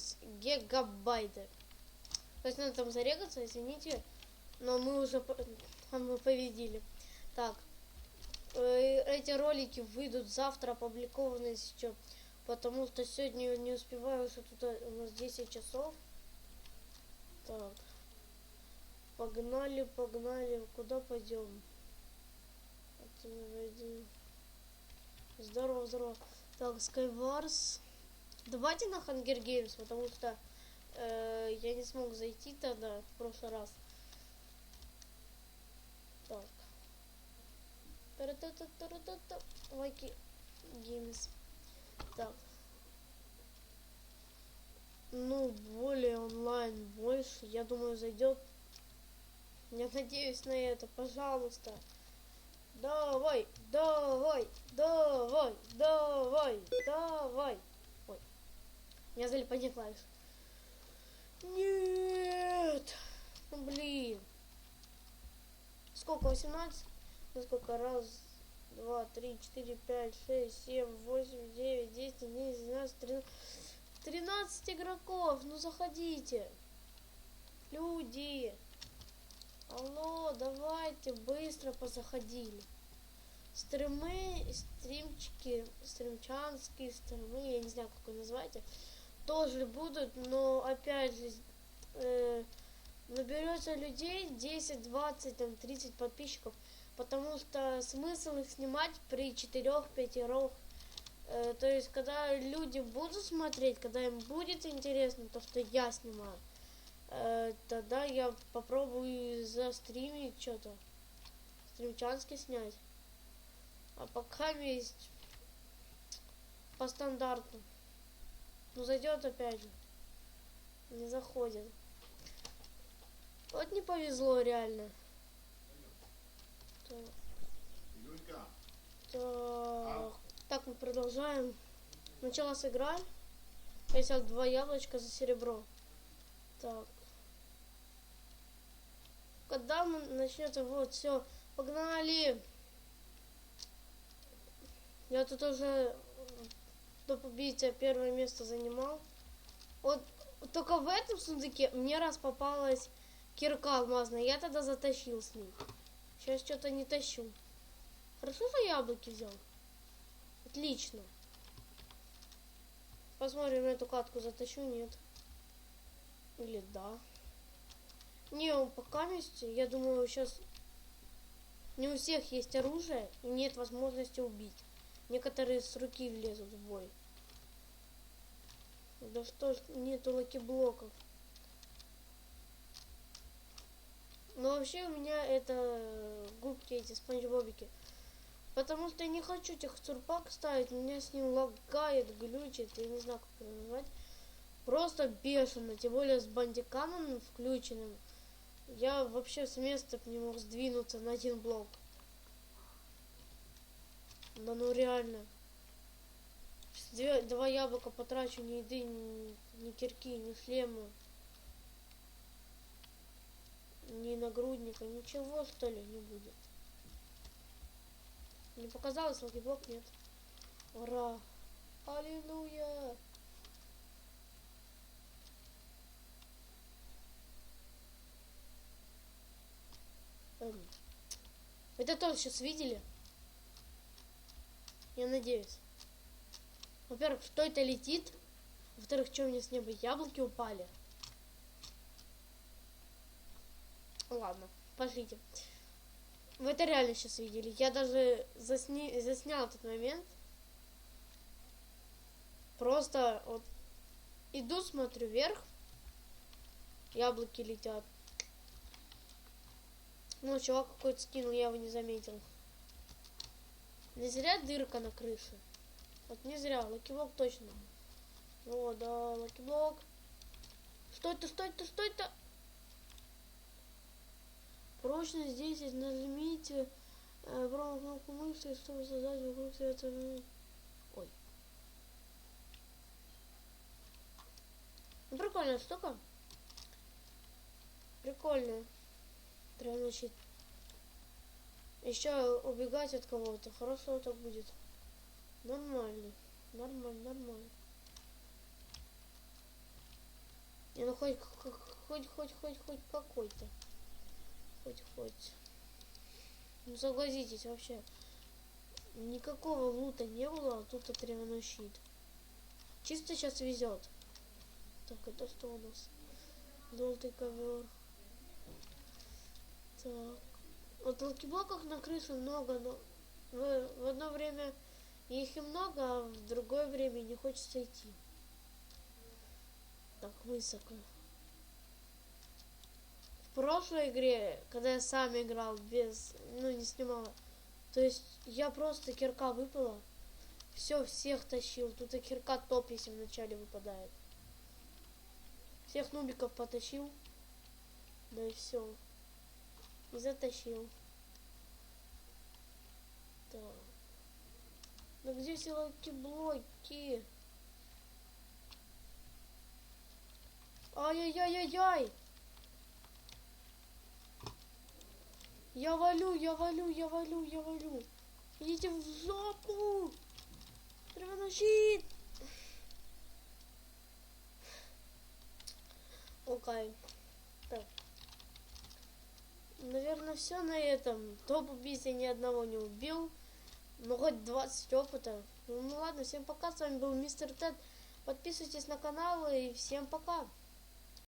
из гигабайта. То есть надо там зарегаться, извините, но мы уже мы победили. Так, э, эти ролики выйдут завтра опубликованные сейчас, потому что сегодня не успеваю, что тут э, у нас 10 часов. Так, погнали, погнали, куда пойдем? Здорово, здорово. Так, Skywars. Давайте на Hunger Games, потому что э, я не смог зайти тогда в прошлый раз. Так. Лайки Games. Так. Ну, более онлайн больше, я думаю, зайдет. Я надеюсь на это, пожалуйста. Давай, давай, давай, давай, давай. Я залипание клавиш. Нет. Ну, блин. Сколько? 18? Ну, сколько? Раз, два, три, четыре, пять, шесть, семь, восемь, девять, десять, одиннадцать, двенадцать, тринадцать. 13 игроков. Ну, заходите. Люди. Алло, давайте, быстро позаходили. Стримы, стримчики, стримчанские стримы, я не знаю, как вы называете, тоже будут, но опять же, э, наберется людей 10, 20, там, 30 подписчиков, потому что смысл их снимать при четырех, пятерых, Э, то есть, когда люди будут смотреть, когда им будет интересно то, что я снимаю, э, тогда я попробую застримить что-то. Стримчанский снять. А пока есть по стандарту. Ну зайдет опять же. Не заходит. Вот не повезло реально. Так, так, так мы продолжаем. Началась игра. Я взял два яблочка за серебро. Так. Когда мы начнется, вот, все, погнали. Я тут уже до побития первое место занимал. Вот только в этом сундуке мне раз попалась кирка алмазная, я тогда затащил с ней. Сейчас что-то не тащу. Хорошо, что яблоки взял. Отлично. Посмотрим, эту катку затащу, нет. Или да. Не, он пока месте, я думаю, сейчас не у всех есть оружие и нет возможности убить. Некоторые с руки влезут в бой. Да что ж, нету лаки-блоков. Но вообще у меня это э, губки эти, спанч-бобики. Потому что я не хочу текстурпак ставить, меня с ним лагает, глючит, я не знаю, как это назвать. Просто бешено, тем более с бандикамом включенным. Я вообще с места не мог сдвинуться на один блок. Да ну реально. Две, два яблока потрачу, ни еды, ни, ни кирки, ни шлема. Ни нагрудника, ничего что ли не будет. Не показалось, логиблок нет. Ура! Аллилуйя! Эм, Это тоже сейчас видели? Я надеюсь. Во-первых, что это летит? Во-вторых, что мне с неба яблоки упали? Ладно, пошлите. Вы это реально сейчас видели. Я даже засни... заснял этот момент. Просто вот иду, смотрю вверх. Яблоки летят. Ну, чувак какой-то скинул, я его не заметил. Не зря дырка на крыше. Вот не зря, лакиблок точно. О, да, лакиблок. Что это, что это, что это? Прочность 10, нажмите э, правую кнопку мыши, чтобы создать вокруг себя это... Ой. Ну, прикольная штука. Прикольная. Прям, значит, еще убегать от кого-то. Хорошо так будет. Нормально. Нормально, нормально. Не, ну хоть, хоть, хоть, хоть, хоть, какой-то. Хоть, хоть. Ну согласитесь, вообще. Никакого лута не было, а тут отрывной щит. Чисто сейчас везет. Так, это что у нас? Желтый ковер. Так. Вот лакиблоков на крышу много, но в, в одно время и много, а в другое время не хочется идти. Так высоко. В прошлой игре, когда я сам играл без, ну не снимала, то есть я просто кирка выпала, все, всех тащил. Тут и кирка топ, если вначале выпадает. Всех нубиков потащил. Да и все. И затащил. Так. Ну где все лаки-блоки? Ай-яй-яй-яй-яй! Я валю, я валю, я валю, я валю. Идите в жопу! Щит! Окей. Так. Наверное, все на этом. Топ убийц я ни одного не убил. Ну, хоть 20 опыта. Ну ладно, всем пока. С вами был Мистер Тед. Подписывайтесь на канал и всем пока.